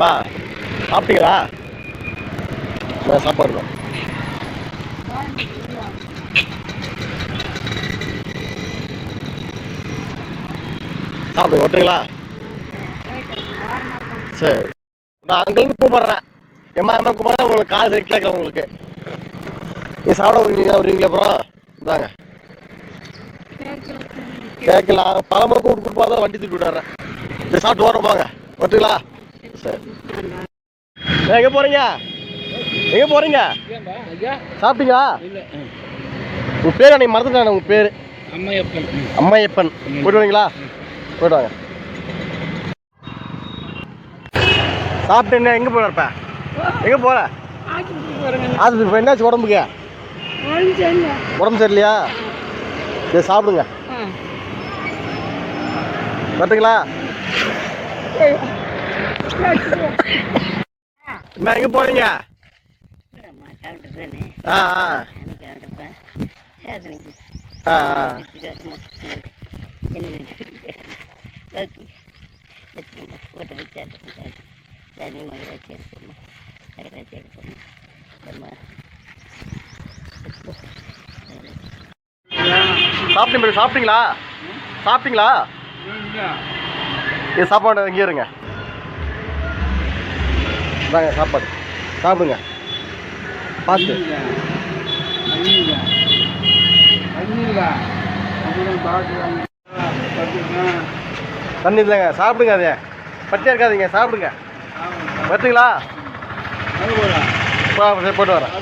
பா சாப்பிட்டீங்களா? நான் சாப்பாடு தான். சாப்பிடுங்க சரி. நான் அங்கிருந்து கூப்பிடுறேன். எம்மா எம்மா கூப்பிட்றேன். உங்களுக்கு காது கேட்கல உங்களுக்கு. நீ சாப்பிட வருவீங்க வருவீங்களா அப்புறம்? இந்தாங்க. கேட்கலாம். பழமுறை கூப்பிட்டு கூப்பிட்டு வண்டி தூக்கி விட்டுறேன் சரி சாப்பிட்டு வரோம் போங்க ஓட்டுங்களா சரி எங்க போறீங்க? எங்க போறீங்க? சாப்பிட்டீங்களா? உங்க பேர் அன்னைக்கு மறந்துட்டேன் உங்க பேர். அம்மையப்பன். அம்மையப்பன் போயிட்டு வரீங்களா? போயிட்டு வாங்க. சாப்பிட்டு என்ன எங்க போற இப்ப எங்க போற? அது இப்ப என்னாச்சு உடம்புக்கு? உடம்பு சரியில்லையா? சரி சாப்பிடுங்க. வரட்டுங்களா? எங்க போறீங்க சாப்பிட்டீங்களா? சாப்பிட்டீங்களா? இது சாப்பாடு இங்கே இருங்க. தாங்க சாப்பாடு. சாப்பிடுங்க. பார்த்து. தண்ணி இல்லைங்க. சாப்பிடுங்க அதே பட்டியா இருக்காதீங்க. சாப்பிடுங்க. வரட்டுங்களா போட்டு வரேன்.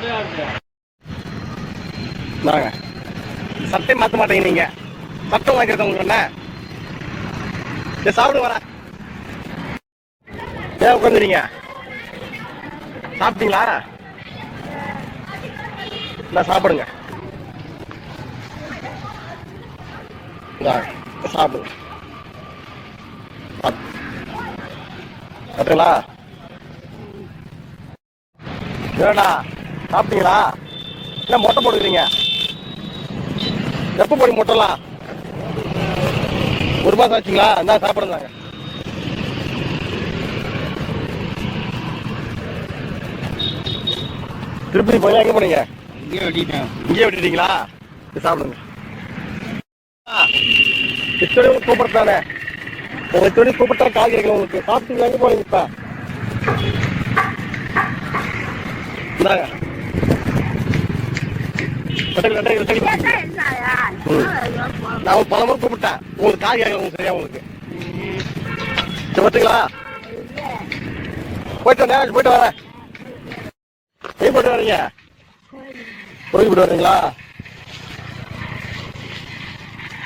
நாங்க சட்டை மாற்ற மாட்டேங்க நீங்க. சட்டம் வாங்கிருக்க உங்களுக்கு என்ன சரி வரேன். ஏன் உட்காந்துறீங்க சாப்பிட்டீங்களா? நான் சாப்பிடுங்க. சாப்பிடுங்க சாப்பிடு. ஏடா சாப்பிட்டீங்களா? என்ன மொட்டை போடுக்கிறீங்க எப்போ போடுங்க மொட்டைலாம் ஒரு மாதம் ஆச்சுங்களா? என்ன சாப்பிடுங்க. திருப்பதி போய் எங்கே போனீங்க? இங்கே வெட்டிட்டேன். இங்கே விட்டுட்டீங்களா? சாப்பிடுங்க. இத்தனை கூப்பிடுறதானே உங்க இத்தனை கூப்பிட்டா கால் கிடைக்கல உங்களுக்கு. சாப்பிட்டீங்களா? எங்கே போனீங்க இப்போ? இந்தாங்க. நான் பல முறை கூப்பிட்டேன். உங்களுக்கு கால் கேட்கல உங்களுக்கு சரியா உங்களுக்கு? வரட்டுங்களா போயிட்டு நேரம் போயிட்டு வரேன். எங்க போயிட்டு வரீங்க கோயில் போயிட்டு வரீங்களா?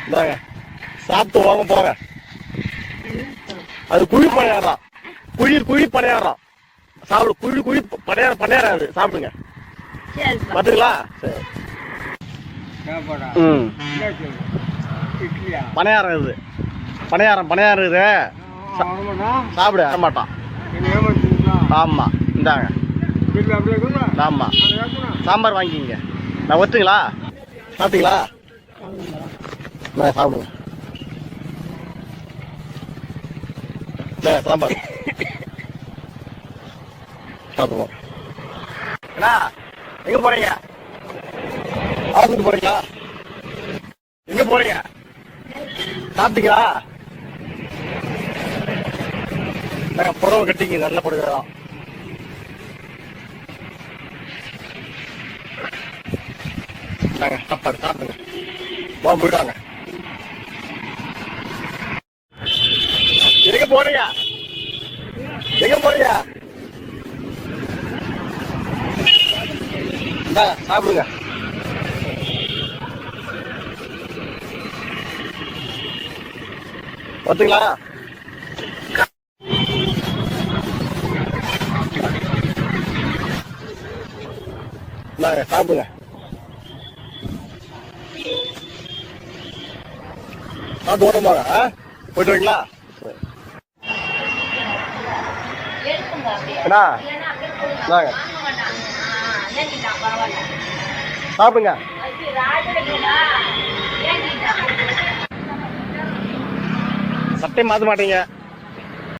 இந்தாங்க. சாப்பிட்டு வாங்க போங்க. அது குழி பணியாரம். குழி குழி பணியாரம். சாப்பிடு குழி குழி பணியாரம் பணியாரம் அது. சாப்பிடுங்க. பார்த்துங்களா சரி. ம். பணியாரம் இது. பணியாரம் பணியாரம் இது. சாப்பிட சாப்பிடு வர மாட்டான் ஆமா ஆமாம் இந்தாங்க. ஆமாம் சாம்பார் வாங்கிக்கிங்க. நான் ஒத்துங்களா? சாப்பிட்டீங்களா? நான் இந்தா, சாம்பார். சாப்பிடுவோம். அண்ணா எங்க போறீங்க? ஆஃபீஸ் போறீங்களா? எங்க போறீங்க? சாப்பிட்டீங்களா? நாங்க புடவை கட்டிங்க நல்ல புடவை தான் நாங்க சாப்பாடு சாப்பிடுங்க வா போயிட்டாங்க எங்க போறீங்க எங்க போறீங்க சாப்பிடுங்க பார்த்துங்களா சாப்பிடுங்க நான் ஓட்டமாக ஆ? போயிட்டு வரீங்களா அண்ணா. இந்தாங்க. சாப்பிடுங்க. சட்டை மாற்ற மாட்டீங்க.